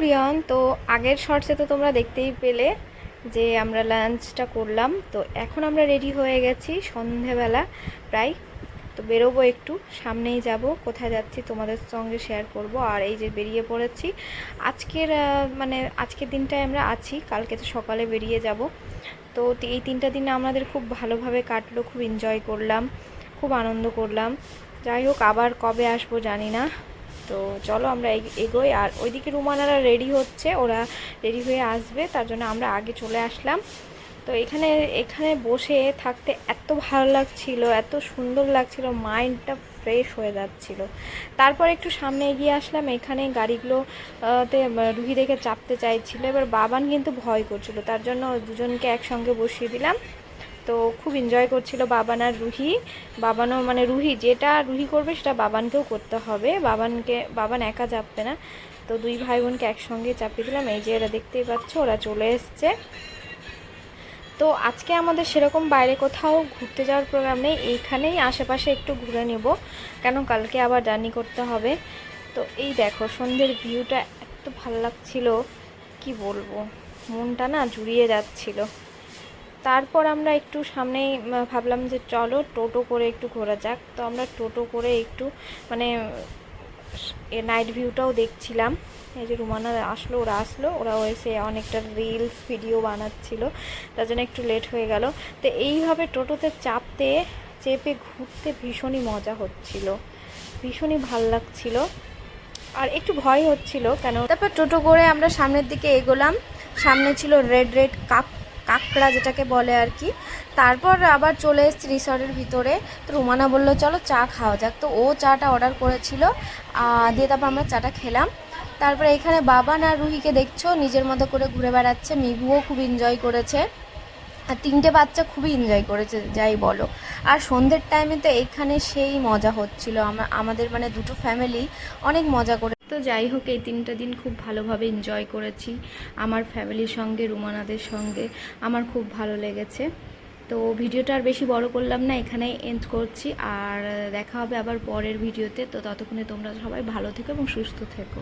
Brian তো আগের শর্টসে তো তোমরা দেখতেই পেলে যে আমরা লাঞ্চটা করলাম। তো এখন আমরা রেডি হয়ে গেছি সন্ধেবেলা প্রায়। তো বেরোবো একটু, সামনেই যাব, কোথায় যাচ্ছি তোমাদের সঙ্গে শেয়ার করব। আর এই যে বেরিয়ে পড়েছি, আজকের মানে আজকের দিনটায় আমরা আছি, কালকে তো সকালে বেরিয়ে যাব। তো এই তিনটা দিন আমাদের খুব ভালোভাবে কাটলো, খুব এনজয় করলাম, খুব আনন্দ করলাম। যাই হোক, আবার কবে আসব জানি না। তো চলো আমরা এগ- এগোই। আর ওইদিকে রুমানারা রেডি হচ্ছে। ওরা রেডি হয়ে আসবে। তার জন্য আমরা আগে চলে আসলাম। তো এখানে এখানে বসে থাকতে এত ভালো লাগছিল এত সুন্দর লাগছিল মাইন্ডটা ফ্রেশ হয়ে যাচ্ছিল। তারপর একটু সামনে এগিয়ে আসলাম। এখানে গাড়িগুলো আহ, তে রুহি দেখে চাপতে চাইছিল। এবার বাবান কিন্তু ভয় করছিল। তার জন্য দুজনকে একসঙ্গে বসিয়ে দিলাম। তো খুব এনজয় করছিল বাবান আর রুহি। বাবানও মানে রুহি, যেটা রুহি করবে সেটা বাবানকেও করতে হবে। বাবানকে, বাবান একা চাপবে না। তো দুই ভাই বোনকে একসঙ্গে চাপিয়ে দিলাম। এই যে এরা দেখতেই পাচ্ছ, ওরা চলে এসছে। তো আজকে আমাদের সেরকম বাইরে কোথাও ঘুরতে যাওয়ার প্রোগ্রাম নেই। এইখানেই আশেপাশে একটু ঘুরে নেব। কেন কালকে আবার জার্নি করতে হবে। তো এই দেখো, সন্ধ্যের ভিউটা এত ভালো লাগছিল। কি বলব? মনটা না জুড়িয়ে যাচ্ছিল। তারপর আমরা একটু সামনেই ভাবলাম যে চলো টোটো করে একটু ঘোরা যাক। তো আমরা টোটো করে একটু মানে নাইট ভিউটাও দেখছিলাম। এই যে রুমানা আসলো, ওরা আসলো ওরা এসে অনেকটা রিলস, ভিডিও বানাচ্ছিল। তার জন্য একটু লেট হয়ে গেল। তো এইভাবে টোটোতে চাপতে, চেপে ঘুরতে ভীষণই মজা হচ্ছিল। ভীষণই ভালো লাগছিল। আর একটু ভয় হচ্ছিল কেন? তারপর টোটো করে আমরা সামনের দিকে এগোলাম। সামনে ছিল রেড রেড কাক কাকড়া যেটাকে বলে আর কি। তারপর আবার চলে এসেছি রিসর্টের ভিতরে। তো রুমানা বলল, চলো চা খাওয়া যাক। তো ও চাটা অর্ডার করেছিল। দিয়ে তারপর আমরা চাটা খেলাম। তারপরে এখানে বাবান আর রুহিকে দেখছ, নিজের মতো করে ঘুরে বেড়াচ্ছে। মিগুও খুব এনজয় করেছে। আর তিনটে বাচ্চা খুবই এনজয় করেছে, যাই বলো। আর সন্ধ্যের টাইমে তো এখানে সেই মজা হচ্ছিল। আমাদের মানে দুটো ফ্যামিলি অনেক মজা করে তো যাই হোক, এই তিনটা দিন খুব ভালোভাবে এনজয় করেছি আমার ফ্যামিলির সঙ্গে, রুমানাদের সঙ্গে। আমার খুব ভালো লেগেছে। তো ভিডিওটা আর বেশি বড় করলাম না এখানেই এন্ড করছি। আর দেখা হবে আবার পরের ভিডিওতে। তো ততক্ষণে তোমরা সবাই ভালো থেকো এবং সুস্থ থেকো।